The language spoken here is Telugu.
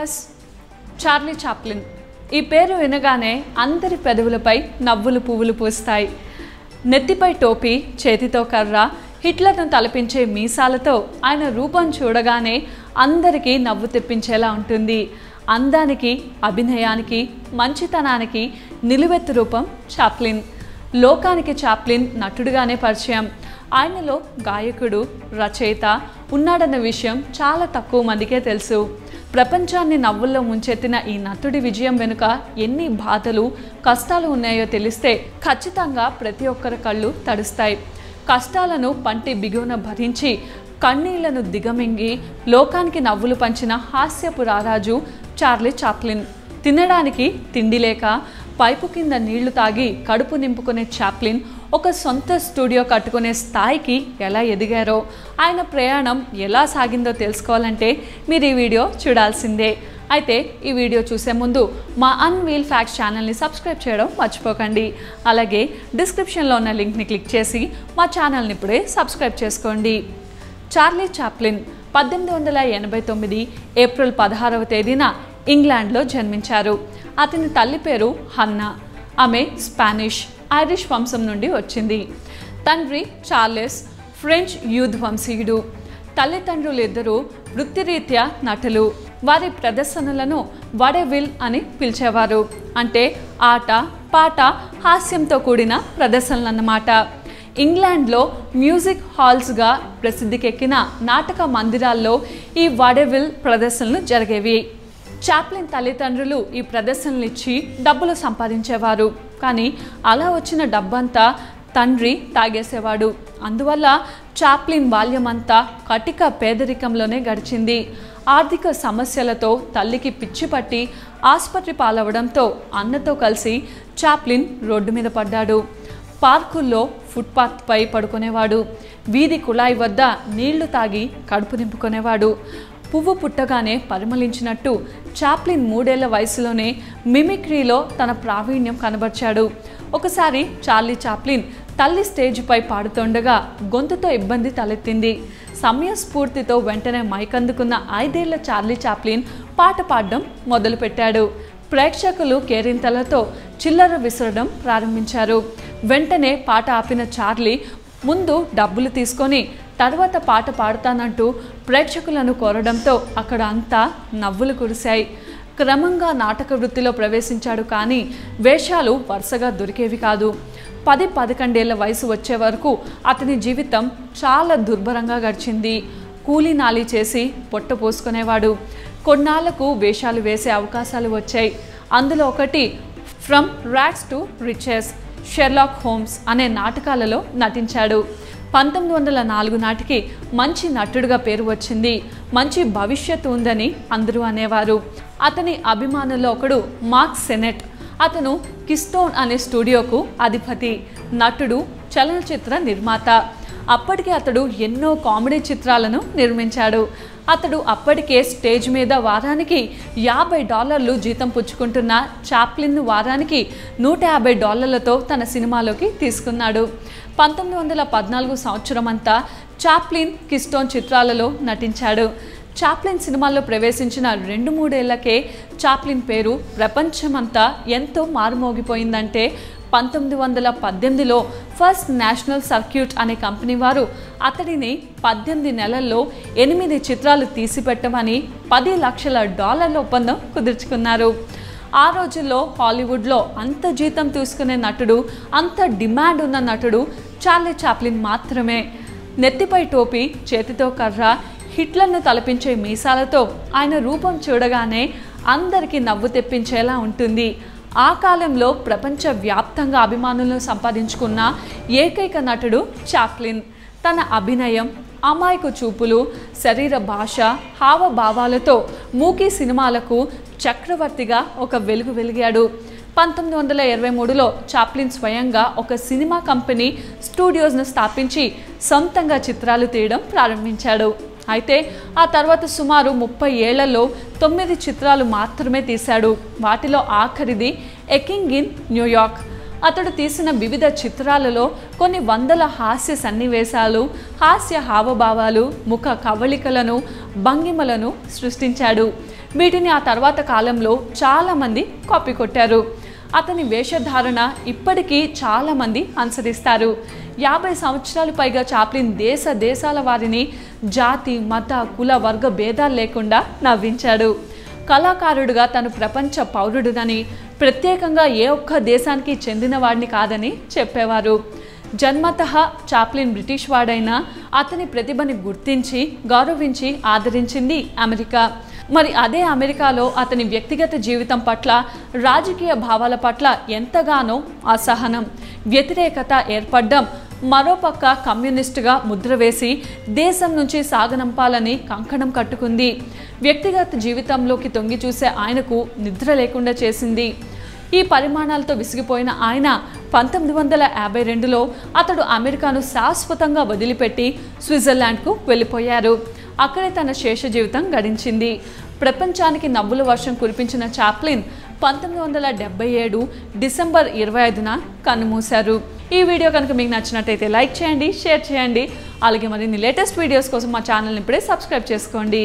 Viewers Charlie Chaplin. ఈ పేరు వినగానే అందరి పెదవులపై నవ్వులు పువ్వులు పూస్తాయి. నెత్తిపై టోపీ చేతితో కర్ర హిట్లర్ను తలపించే మీసాలతో ఆయన రూపం చూడగానే అందరికీ నవ్వు తెప్పించేలా ఉంటుంది. అందానికి అభినయానికి మంచితనానికి నిలువెత్తు రూపం చాప్లిన్. లోకానికి చాప్లిన్ నటుడుగానే పరిచయం. ఆయనలో గాయకుడు రచయిత ఉన్నాడన్న విషయం చాలా తక్కువ మందికే తెలుసు. ప్రపంచాన్ని నవ్వుల్లో ముంచెత్తిన ఈ నటుడి విజయం వెనుక ఎన్ని బాధలు కష్టాలు ఉన్నాయో తెలిస్తే ఖచ్చితంగా ప్రతి ఒక్కరి కళ్ళు తడుస్తాయి. కష్టాలను పంటి బిగువన భరించి కన్నీళ్ళను దిగమింగి లోకానికి నవ్వులు పంచిన హాస్యపు రారాజు చార్లీ చాప్లిన్. తినడానికి తిండి లేక పైపు కింద నీళ్ళు తాగి కడుపు నింపుకునే చాప్లిన్ ఒక సొంత స్టూడియో కట్టుకునే స్థాయికి ఎలా ఎదిగారో ఆయన ప్రయాణం ఎలా సాగిందో తెలుసుకోవాలంటే మీరు ఈ వీడియో చూడాల్సిందే. అయితే ఈ వీడియో చూసే ముందు మా అన్వీల్ ఫ్యాక్ట్స్ ఛానల్ని సబ్స్క్రైబ్ చేయడం మర్చిపోకండి. అలాగే డిస్క్రిప్షన్లో ఉన్న లింక్ని క్లిక్ చేసి మా ఛానల్ని ఇప్పుడే సబ్స్క్రైబ్ చేసుకోండి. చార్లీ చాప్లిన్ పద్దెనిమిది వందల ఎనభై తొమ్మిది ఏప్రిల్ పదహారవ తేదీన ఇంగ్లాండ్లో జన్మించారు. అతని తల్లి పేరు హన్నా. ఆమె స్పానిష్. ఐరిష్ వంశం నుండి వచ్చింది. తండ్రి చార్లెస్ ఫ్రెంచ్ యూత్ వంశీయుడు. తల్లిదండ్రులు ఇద్దరు వృత్తిరీత్యా నటులు. వారి ప్రదర్శనలను వడెవిల్ అని పిలిచేవారు. అంటే ఆట పాట హాస్యంతో కూడిన ప్రదర్శనలన్నమాట. ఇంగ్లాండ్లో మ్యూజిక్ హాల్స్గా ప్రసిద్ధికెక్కిన నాటక మందిరాల్లో ఈ వడెవిల్ ప్రదర్శనలు జరిగేవి. చాప్లిన్ తల్లిదండ్రులు ఈ ప్రదర్శనలు ఇచ్చి డబ్బులు సంపాదించేవారు. కానీ అలా వచ్చిన డబ్బంతా తండ్రి తాగేసేవాడు. అందువల్ల చాప్లిన్ బాల్యమంతా కటిక పేదరికంలోనే గడిచింది. ఆర్థిక సమస్యలతో తల్లికి పిచ్చి పట్టి ఆసుపత్రి పాలవడంతో అన్నతో కలిసి చాప్లిన్ రోడ్డు మీద పడ్డాడు. పార్కుల్లో ఫుట్పాత్పై పడుకునేవాడు. వీధి కుళాయి వద్ద నీళ్ళు తాగి కడుపు నింపుకునేవాడు. పువ్వు పుట్టగానే పరిమళించినట్టు చాప్లిన్ మూడేళ్ళ వయసులోనే మిమిక్రీలో తన ప్రావీణ్యం కనబర్చాడు. ఒకసారి చార్లీ చాప్లిన్ తల్లి స్టేజ్పై పాడుతుండగా గొంతుతో ఇబ్బంది తలెత్తింది. సమయస్ఫూర్తితో వెంటనే మైకందుకున్న ఐదేళ్ళ చార్లీ చాప్లిన్ పాట పాడడం మొదలుపెట్టాడు. ప్రేక్షకులు కేరింతలతో చిల్లర విసరడం ప్రారంభించారు. వెంటనే పాట ఆపిన చార్లీ ముందు డబ్బులు తీసుకొని తర్వాత పాట పాడతానంటూ ప్రేక్షకులను కోరడంతో అక్కడ అంతా నవ్వులు కురిశాయి. క్రమంగా నాటక వృత్తిలో ప్రవేశించాడు కానీ వేషాలు వరుసగా దొరికేవి కాదు. పది పదకొండేళ్ళ వయసు వచ్చే వరకు అతని జీవితం చాలా దుర్భరంగా గడిచింది. కూలీ నాలి చేసి పొట్ట పోసుకునేవాడు. కొన్నాళ్ళకు వేషాలు వేసే అవకాశాలు వచ్చాయి. అందులో ఒకటి from rags to riches Sherlock Holmes అనే నాటకాలలో నటించాడు. పంతొమ్మిది వందల నాలుగు నాటికి మంచి నటుడుగా పేరు వచ్చింది. మంచి భవిష్యత్తు ఉందని అందరూ అనేవారు. అతని అభిమానుల్లో ఒకడు మార్క్ సెనెట్. అతను కిస్టోన్ అనే స్టూడియోకు అధిపతి. నటుడు చలనచిత్ర నిర్మాత. అప్పటికే అతడు ఎన్నో కామెడీ చిత్రాలను నిర్మించాడు. అతడు అప్పటికే స్టేజ్ మీద వారానికి యాభై డాలర్లు జీతం పుచ్చుకుంటున్న చాప్లిన్ వారానికి నూట యాభై డాలర్లతో తన సినిమాలోకి తీసుకున్నాడు. పంతొమ్మిది వందల పద్నాలుగు సంవత్సరం అంతా చాప్లిన్ కిస్టోన్ చిత్రాలలో నటించాడు. చాప్లిన్ సినిమాల్లో ప్రవేశించిన రెండు మూడేళ్ళకే చాప్లిన్ పేరు ప్రపంచమంతా ఎంతో మారుమోగిపోయిందంటే పంతొమ్మిది వందల పద్దెనిమిదిలో ఫస్ట్ నేషనల్ సర్క్యూట్ అనే కంపెనీ వారు అతడిని పద్దెనిమిది నెలల్లో ఎనిమిది చిత్రాలు తీసిపెట్టమని పది లక్షల డాలర్ల ఒప్పందం కుదుర్చుకున్నారు. ఆ రోజుల్లో హాలీవుడ్లో అంత జీతం తీసుకునే నటుడు అంత డిమాండ్ ఉన్న నటుడు చార్లీ చాప్లిన్ మాత్రమే. నెత్తిపై టోపీ చేతితో కర్ర హిట్లను తలపించే మీసాలతో ఆయన రూపం చూడగానే అందరికీ నవ్వు తెప్పించేలా ఉంటుంది. ఆ కాలంలో ప్రపంచ వ్యాప్తంగా అభిమానులను సంపాదించుకున్న ఏకైక నటుడు చాప్లిన్ తన అభినయం అమాయకు చూపులు శరీర భాష హావభావాలతో మూకీ సినిమాలకు చక్రవర్తిగా ఒక వెలుగు వెలిగాడు. పంతొమ్మిది వందల ఇరవై మూడులో చాప్లిన్ స్వయంగా ఒక సినిమా కంపెనీ స్టూడియోస్ను స్థాపించి సొంతంగా చిత్రాలు తీయడం ప్రారంభించాడు. అయితే ఆ తర్వాత సుమారు ముప్పై ఏళ్ళలో తొమ్మిది చిత్రాలు మాత్రమే తీశాడు. వాటిలో ఆఖరిది ఎకింగ్ ఇన్ న్యూయార్క్ అతడు తీసిన వివిధ చిత్రాలలో కొన్ని వందల హాస్య సన్నివేశాలు హాస్య హావభావాలు ముఖ కవళికలను భంగిమలను సృష్టించాడు. వీటిని ఆ తర్వాత కాలంలో చాలామంది కాపీ కొట్టారు. అతని వేషధారణ ఇప్పటికీ చాలామంది అనుసరిస్తారు. యాభై సంవత్సరాలు పైగా చాప్లిన్ దేశ దేశాల వారిని జాతి మత కుల వర్గ భేదాలు లేకుండా నవ్వించాడు. కళాకారుడుగా తను ప్రపంచ పౌరుడునని ప్రత్యేకంగా ఏ ఒక్క దేశానికి చెందినవాడిని కాదని చెప్పేవారు. జన్మత చాప్లిన్ బ్రిటిష్ వాడైనా అతని ప్రతిభని గుర్తించి గౌరవించి ఆదరించింది అమెరికా. మరి అదే అమెరికాలో అతని వ్యక్తిగత జీవితం పట్ల రాజకీయ భావాల పట్ల ఎంతగానో అసహనం వ్యతిరేకత ఏర్పడ్డం మరోపక్క కమ్యూనిస్టుగా ముద్ర వేసి దేశం నుంచి సాగనంపాలని కంకణం కట్టుకుంది. వ్యక్తిగత జీవితంలోకి తొంగి చూసే ఆయనకు నిద్ర లేకుండా చేసింది. ఈ పరిమాణాలతో విసిగిపోయిన ఆయన పంతొమ్మిది వందల యాభై రెండులో అతడు అమెరికాను శాశ్వతంగా వదిలిపెట్టి స్విట్జర్లాండ్కు వెళ్ళిపోయారు. అక్కడే తన శేష జీవితం గడించింది. ప్రపంచానికి నవ్వుల వర్షం కురిపించిన చాప్లిన్ పంతొమ్మిది వందల డెబ్బై ఏడు డిసెంబర్ ఇరవై ఐదున కన్నుమూశారు. ఈ వీడియో కనుక మీకు నచ్చినట్టయితే లైక్ చేయండి షేర్ చేయండి. అలాగే మరిన్ని లేటెస్ట్ వీడియోస్ కోసం మా ఛానల్ని ఇప్పుడే సబ్స్క్రైబ్ చేసుకోండి.